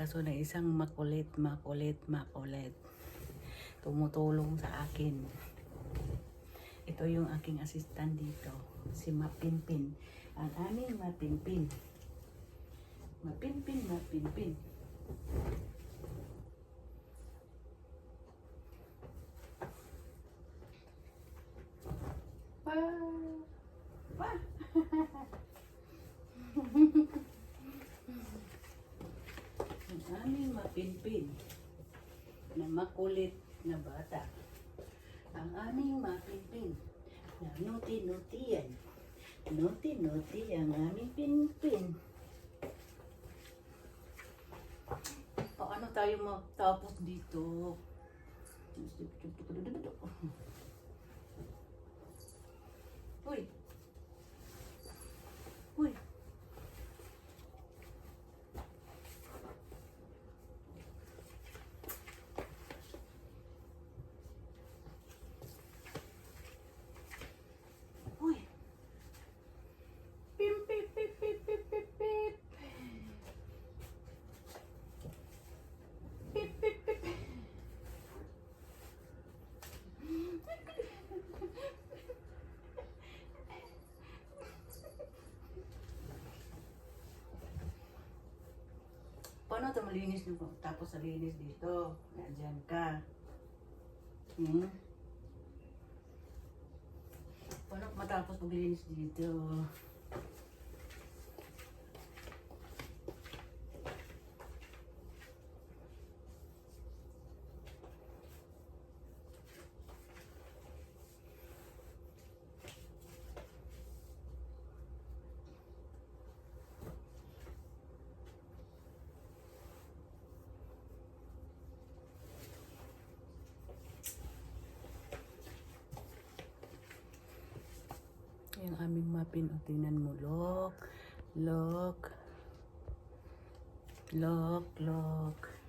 nag-asikaso ng isang makulit, makulit, makulit. Tumutulong sa akin. Ito yung aking assistant dito, si Mapinpin. Ang aming Mapinpin. Mapinpin, Mapinpin. Pa! Pa! Ang mapinpin na makulit na bata. Ang aming mapinpin na nuti-nutian. Nuti-nuti ang aming pinpin. Paano tayo matapos dito? Uy! Paano ito malinis nito? Tapos sa linis dito. Nandiyan ka. Hmm? Paano matapos maglinis dito? Yung aming mapin, o tingnan mo, look, look, look, look.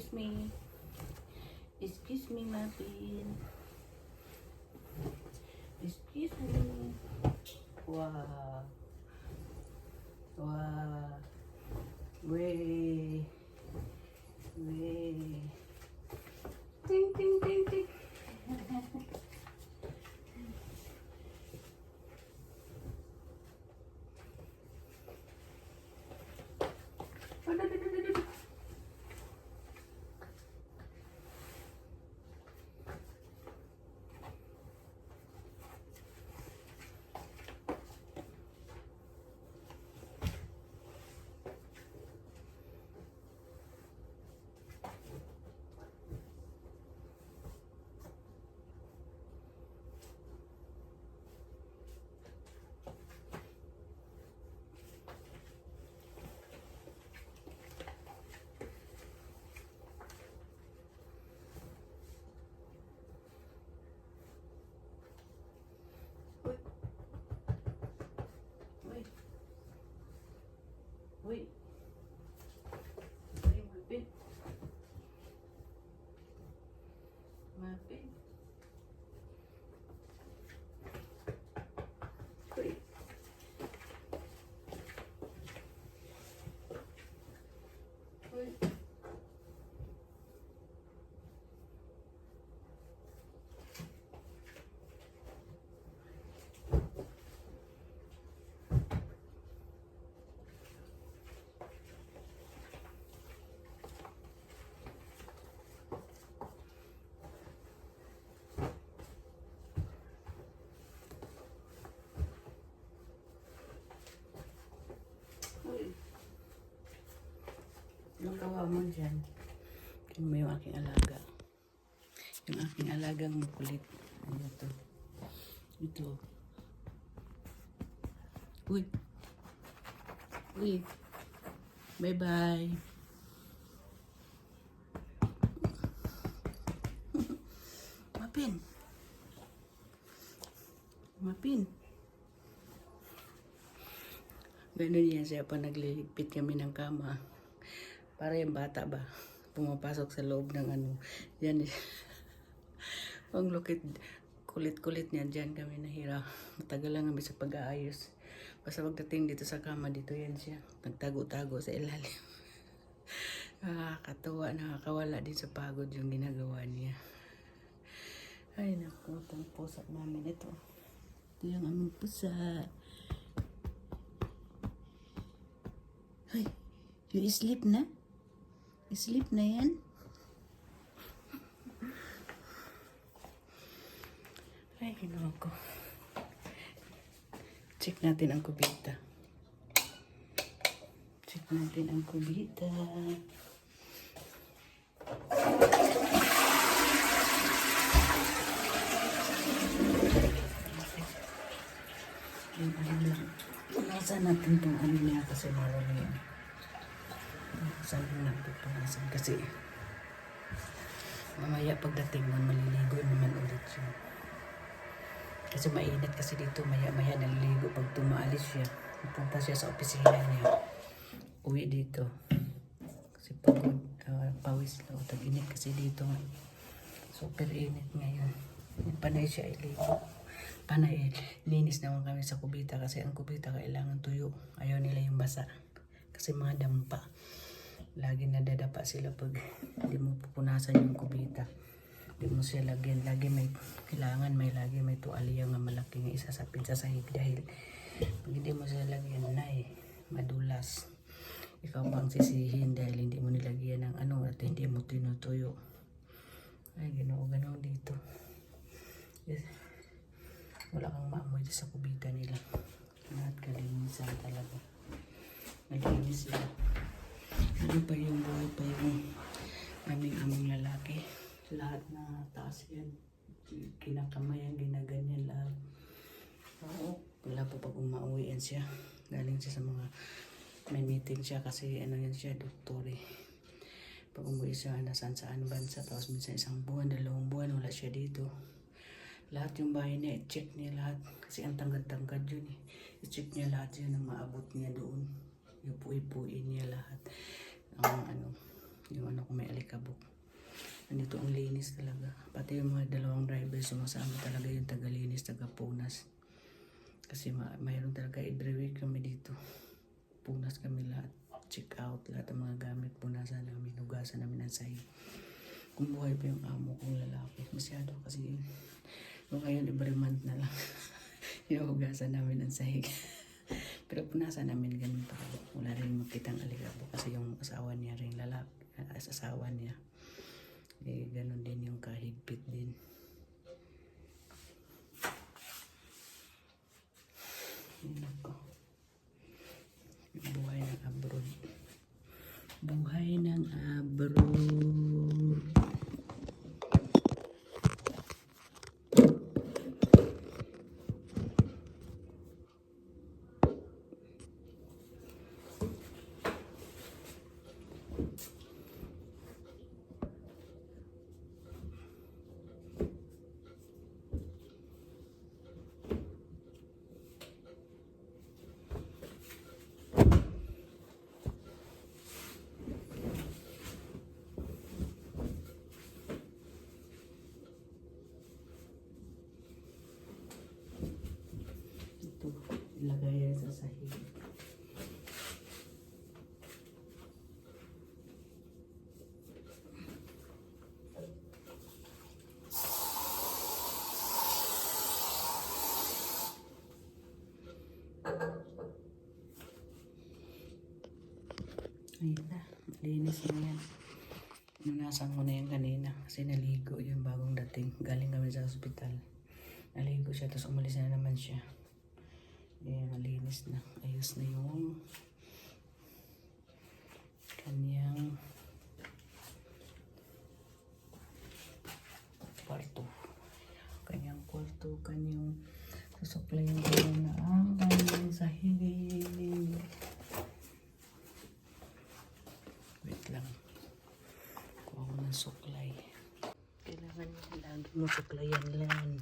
Excuse me. Excuse me, Mapin. Excuse me. Wow. Wow. Way. Way. Oui. Hawa mo dyan. Tingnan mo yung aking alaga. Yung aking alagang makulit. Ano to? Ito. Uy. Uy. Bye-bye. Mapin. Mapin. Ganun yan siya pa nagliligpit kami ng kama. Para yung bata ba, pumapasok sa loob ng ano. Yan eh. Ang lukit, kulit-kulit niya dyan kami nahira. Matagal lang kami sa pag-aayos. Basta pagdating dito sa kama, dito yan siya. Nagtago-tago sa ilalim. Nakakatawa, nakakawala din sa pagod yung ginagawa niya. Ay, naku, itong pusa namin ito. Ito yung aming pusa. Ay, you sleep na? Sleep na yan? Ay, ginawa ko. Check natin ang kubita. Check natin ang kubita. Yung ano lang. Punasan natin itong ano niya kasi marami yan. Punasan lang natin punasan kasi mamaya pagdating mo maliligo naman ulit siya. Kasi mainit kasi dito maya-maya naliligo pag tumaalis siya. Pupunta siya sa opisina niya. Uwi dito. Kasi pagod, ah, pawis lang. Tag-init kasi dito. Super init ngayon. Panay siya iligo. Panay, linis naman kami sa kubita kasi ang kubita kailangan tuyo. Ayaw nila yung basa. Kasi mga dampa. Lagi nadadapa sila pag hindi mo pupunasan yung kubita. Hindi mo siya lagyan. Lagi may, kailangan may lagi may tuwalya nga malaking isasapin sa sahig dahil pag hindi mo siya lagyan na eh, madulas. Ikaw pang sisihin dahil hindi mo nilagyan ng ano at hindi mo tinutuyo. Ay, ginoo ganun dito. Yes. Wala kang maamoy sa kubita nila. Lahat kalinisan talaga. Nalinis sila. Ano pa yung buhay pa yung aming aming lalaki. Lahat na taas yan. Kinakamayan, ginaganyan lahat. Oo. Wala po pag umauwi yan siya. Galing siya sa mga may meeting siya kasi ano yan siya, doktor eh. Pag umuwi siya, nasaan saan bansa, tapos minsan isang buwan, dalawang buwan, wala siya dito. Lahat yung bahay niya, i-check niya lahat. Kasi ang tangkad-tangkad yun eh. I-check niya lahat yun ang maabot niya doon. Yung pui-puin niya lahat. Ang ano, yung ano kung may alikabok. Nandito ang linis talaga. Pati yung mga dalawang drivers, sumasama talaga yung tagalinis, tagapunas. Kasi ma mayroon talaga every week kami dito. Punas kami lahat. Check out lahat ng mga gamit. Punasan namin, hugasan namin ang sahig. Kung buhay pa yung amo kong lalaki. Masyado kasi kung ngayon every month na lang. Hinuhugasan namin ang sahig. Pero punasan namin ganun pa. Wala rin makitang alikabo kasi yung asawa niya rin lalaki. As asawa niya. Eh, ganun din yung kahigpit din. Yun ako. Buhay ng abroad. Buhay ng abroad. Ito, ilagay yan sa sahig. Ayun na, malinis na yan. Nunasan ko na yan kanina kasi naligo yung bagong dating. Galing kami sa ospital. Naligo siya, tapos umalis na naman siya. Ayan, malinis na. Ayos na yung kanyang kwarto. Kanyang kwarto, kanyang susuklayin ko na ang kanyang sahigin. Wait lang. Kuha ko ng suklay. Kailangan lagi masuklayan lang.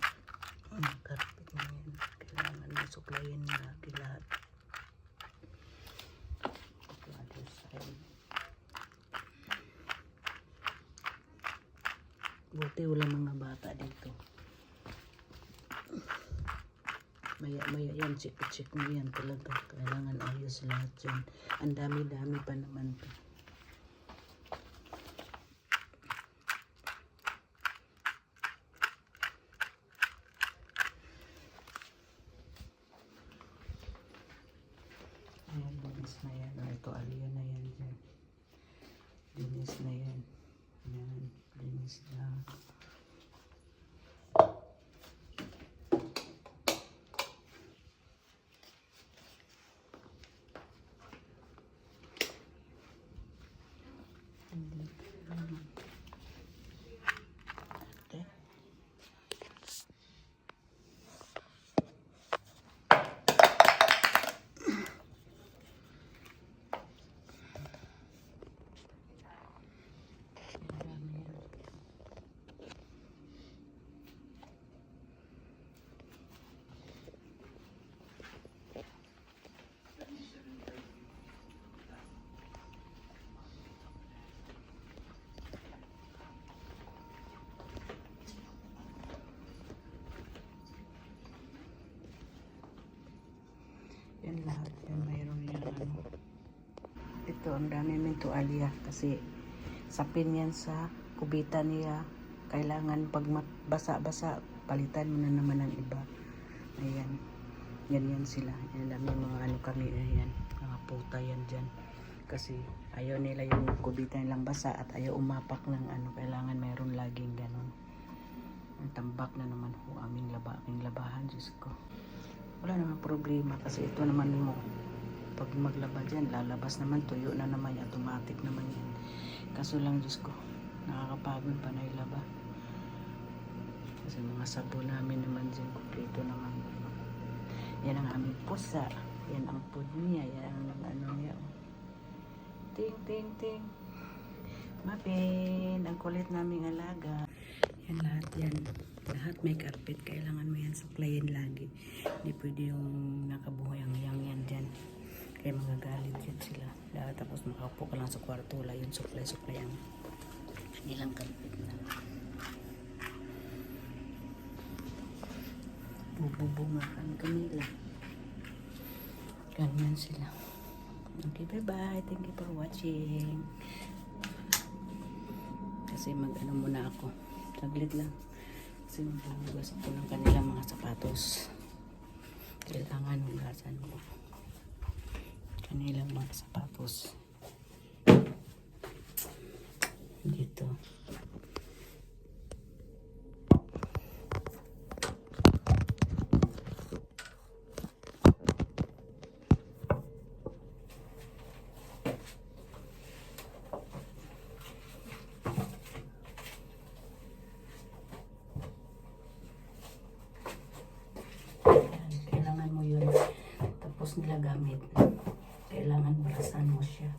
Suklayan lagi lahat. Ito other side. Buti wala mga bata dito. Maya maya yan, check check mo yan talaga. Kailangan ayos lahat yan. Ang dami-dami pa naman to. Hindi. Ano? Lahat. Yan mayroon yan ano. Ito, ang dami ng tuwalya kasi sapin yan sa kubita niya. Kailangan pag basa-basa, palitan mo na naman ng iba. Ayan. Yan yan sila. Yan dami mga ano kami. Ayan. Mga puta yan dyan. Kasi ayaw nila yung kubita nilang basa at ayaw umapak ng ano. Kailangan mayroon laging ganun. Ang tambak na naman ho aming laba, aming labahan, Diyos ko. Wala naman problema kasi ito naman mo. Pag maglaba dyan, lalabas naman, tuyo na naman, automatic naman yan. Kaso lang, Diyos ko, nakakapagod pa na ilaba. Kasi mga sabon namin naman dyan, kumpleto naman. Yan ang aming pusa. Yan ang food niya. Yan ang ano niya. oh. Ting, ting, ting. Mapin, ang kulit naming alaga. Yan lahat yan. Lahat may carpet. Kailangan mo yan suklayin lagi. Hindi pwede yung nakabuhay ang yang yan dyan. Kaya magagalit yan sila. Lahat tapos makaupo ka lang sa kwarto. Wala yung suklay-suklay ang nilang carpet na. Bububungakan kami lang. Ganyan sila. Okay, bye-bye. Thank you for watching. Kasi mag-ano muna ako. Saglit lang. Kasi maghuhugas ako ng kanilang mga sapatos. Kailangan hugasan mo. Kanilang mga sapatos. Dito. Yan, kailangan mo yun. Tapos nila gamit. Kailangan barasan mo siya.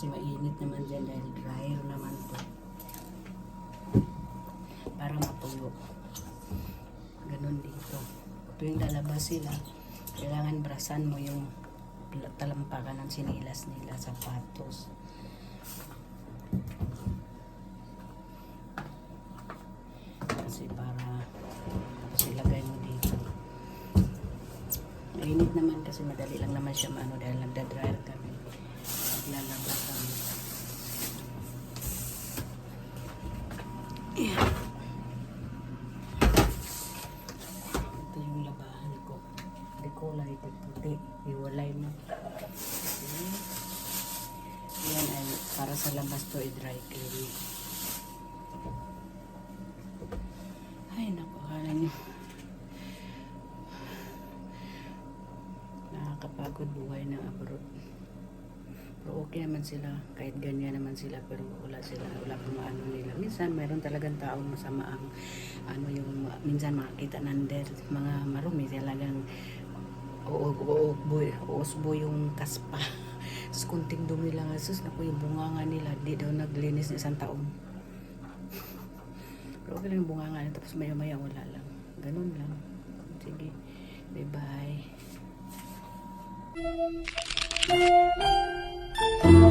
Kasi mainit naman dyan dahil dryer naman to. Para matuyo. Ganun dito. Tuwing lalabas sila, kailangan brasan mo yung talampakan ng sinilas nila, sapatos. Kasi para tapos ilagay mo dito. Mainit naman kasi madali lang naman siya maano dahil nagda-dryer kami. Naglalabas kami. Ayan. Ito yung labahan ko. Hindi ko kulay ito puti. Iwalay mo. Okay. Yan ay para sa labas to i-dry clean. Ay, naku, akala nyo. Nakakapagod buhay ng abroad. Pero naman sila. Kahit ganyan naman sila. Pero wala sila. Wala pang ano nila. Minsan, mayroon talagang taong masama ang ano yung minsan makakita nander mga marumi talagang uusbo uusbo yung kaspa Tapos kunting dumi lang asus naku yung bunganga nila di daw naglinis ng isang taon pero okay lang yung bunganga nila tapos maya maya wala lang ganun lang sige bye bye Thank you.